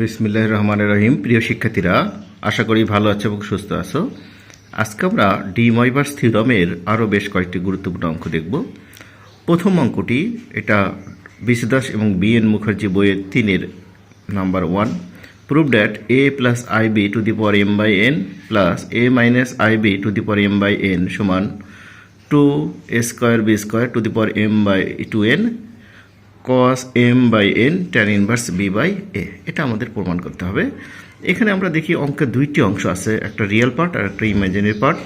বিসমিল্লাহ রহমান রহিম। প্রিয় শিক্ষার্থীরা, আশা করি ভালো আছো এবং সুস্থ আছো। আজকে আমরা ডি ময়বার্স থিওরামের আরও বেশ কয়েকটি গুরুত্বপূর্ণ অঙ্ক দেখব। প্রথম অঙ্কটি, এটা বিসি দাস এবং বি এন মুখার্জি বইয়ের তিনের number one. Prove that a plus i b to the power m by n plus a minus i b to the power m by n সমান two a square b square to the power m by two n cos m by n tan inverse b by a এটা আমাদের প্রমাণ করতে হবে। এখানে আমরা দেখি অঙ্কের দুইটি অংশ আছে, একটা রিয়েল পার্ট আর একটা ইমাজিনারি পার্ট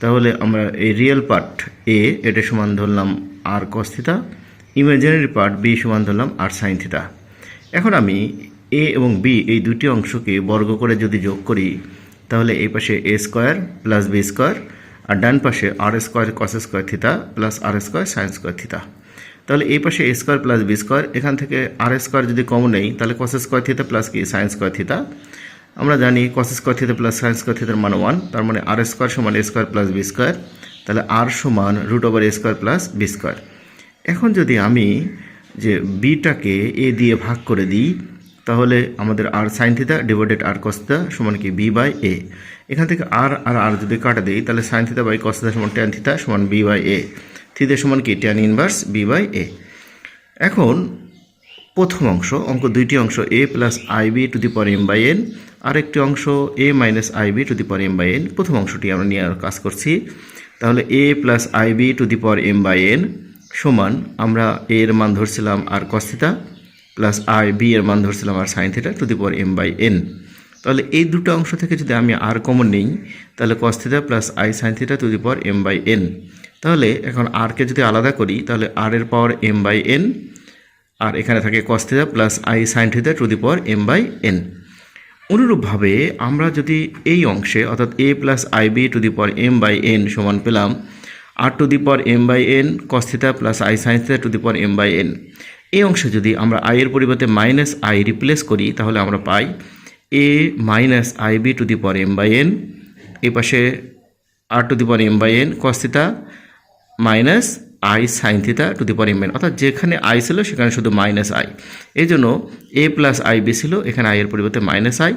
তাহলে আমরা এই রিয়েল পার্ট এ এটা সমান ধরলাম r cos theta imaginary part b সমান ধরলাম আর সাইন থিতা এখন আমি এ এবং বি এই দুটি অংশকে বর্গ করে যদি যোগ করি, তাহলে এই পাশে a square plus b square আর ডান পাশে r square cos square theta plus r square sine square theta তাহলে এই পাশে a square plus b square এখান থেকে আর স্কোয়ার যদি কম নেই, তাহলে কস স্কোয়ার থিতা প্লাস কি? সাইন স্কোয়ার থিতা আমরা জানি cos square theta plus sine square থিতার মান ওয়ান তার মানে আর স্কোয়ার সমান a square plus b square তাহলে আর সমান root over a square plus b square এখন যদি আমি যে বিটাকে এ দিয়ে ভাগ করে দিই, তাহলে আমাদের আর সাইন থিতা ডিভাইডেড আর কস থিতা সমান কি? বি বাই এ এখান থেকে আর আর আর যদি কাটা দিই, তাহলে সাইন থিতা বাই কস থিতা সমান ট্যান থিতা সমান বি বাই এ থিতা সমান কি? Tan inverse b by a এখন প্রথম অংশ, অঙ্ক দুইটি অংশ a plus i b to the power m by n আরেকটি অংশ a minus i b to the power m by N প্রথম অংশটি আমরা নিয়ে আর কাজ করছি। তাহলে A plus I B to the power M by N সমান আমরা এ এর মান ধরছিলাম r cos theta plus i b এর মান ধরছিলাম r sine theta to the power m by N তাহলে এই দুটো অংশ থেকে যদি আমি আর কমন নিই, তাহলে cos theta plus i sine theta to the power m by N তাহলে এখন আরকে যদি আলাদা করি, তাহলে আর এর পাওয়ার এম বাই এন আর এখানে থাকে cos plus i sine theta to the power m by n অনুরূপভাবে আমরা যদি এই অংশে, অর্থাৎ a plus i b to the power m by n সমান পেলাম r to the power m by n cos plus i sine theta to the power m by n এই অংশে যদি আমরা আই এর পরিবর্তে মাইনাস আই রিপ্লেস করি, তাহলে আমরা পাই a minus i b to the power m by n এ পাশে r to the power m by n cos minus i sine theta to the power m n অর্থাৎ যেখানে I ছিল, সেখানে শুধু minus I. এই জন্য এ প্লাস আই বি ছিল, এখানে আই এর পরিবর্তে মাইনাস আই।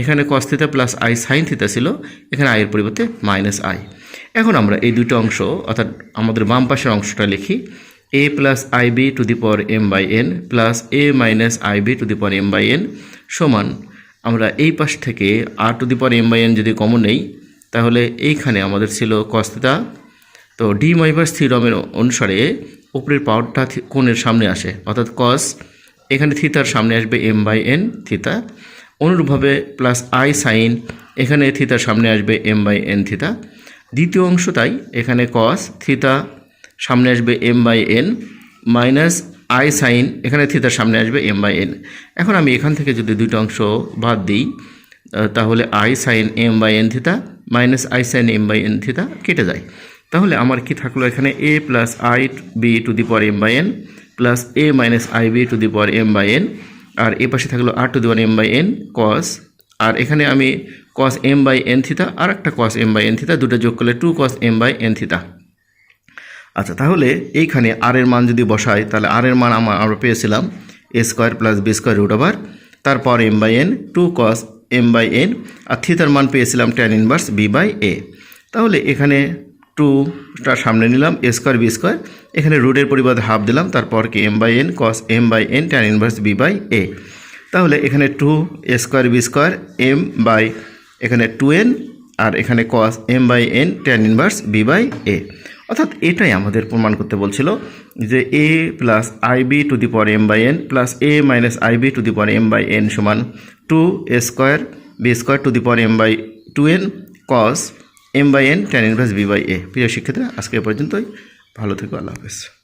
এখানে cos theta plus i sine theta ছিল, এখানে আই এর পরিবর্তে মাইনাস আই। এখন আমরা এই দুটো অংশ, অর্থাৎ আমাদের বাম পাশের অংশটা লিখি। A plus i b to the power m by n plus a minus i b to the power m by n সমান আমরা এই পাশ থেকে r to the power m by n যদি কমন নেই, তাহলে এইখানে আমাদের ছিল কস থিতা তো ডি মাইভার্স থিওরামের অনুসারে উপরের পাওয়ারটা কোণের সামনে আসে, অর্থাৎ কস এখানে থিতার সামনে আসবে এম বাই এন থিতা অনুরূপভাবে প্লাস আই সাইন এখানে থিতার সামনে আসবে এম বাই এন থিতা দ্বিতীয় অংশ তাই, এখানে কস থিতা সামনে আসবে m by n minus i sine এখানে থিতার সামনে আসবে এম বাই এন এখন আমি এখান থেকে যদি দুইটা অংশ বাদ দিই তাহলে i sine m by n theta minus i sine m by n theta কেটে যায়। তাহলে আমার কি থাকল এখানে? A plus i b to the power m by n plus a minus i b to the power m by n আর এ পাশে থাকল r to the power m by n cos আর এখানে আমি cos m by n theta আর একটা cos m by n theta দুটো যোগ করলে two cos m by n theta আচ্ছা তাহলে এইখানে আর এর মান যদি বসাই, তাহলে আর এর মান আমার আমরা পেয়েছিলাম a square plus b square root over তারপর m by n two cos m by n আর থিতার মান পেয়েছিলাম tan inverse b by a তাহলে এখানে টুটা সামনে নিলাম এ স্কোয়ার বি স্কোয়ার এখানে রুটের পরিবর্তে হাফ দিলাম, তারপর কি m by n cos m by n tan inverse b by a তাহলে এখানে two a square b square m by এখানে টু এন আর এখানে cos m by n tan inverse b by a অর্থাৎ এটাই আমাদের প্রমাণ করতে বলছিল যে a plus i b to the power m by n plus a minus i b to the power m by n সমান two a square b square to the power m by two n cos m by n tan inverse b by a প্রিয় শিক্ষার্থীরা, আজকে পর্যন্তই। ভালো থেকো, আল্লাহ হাফেজ।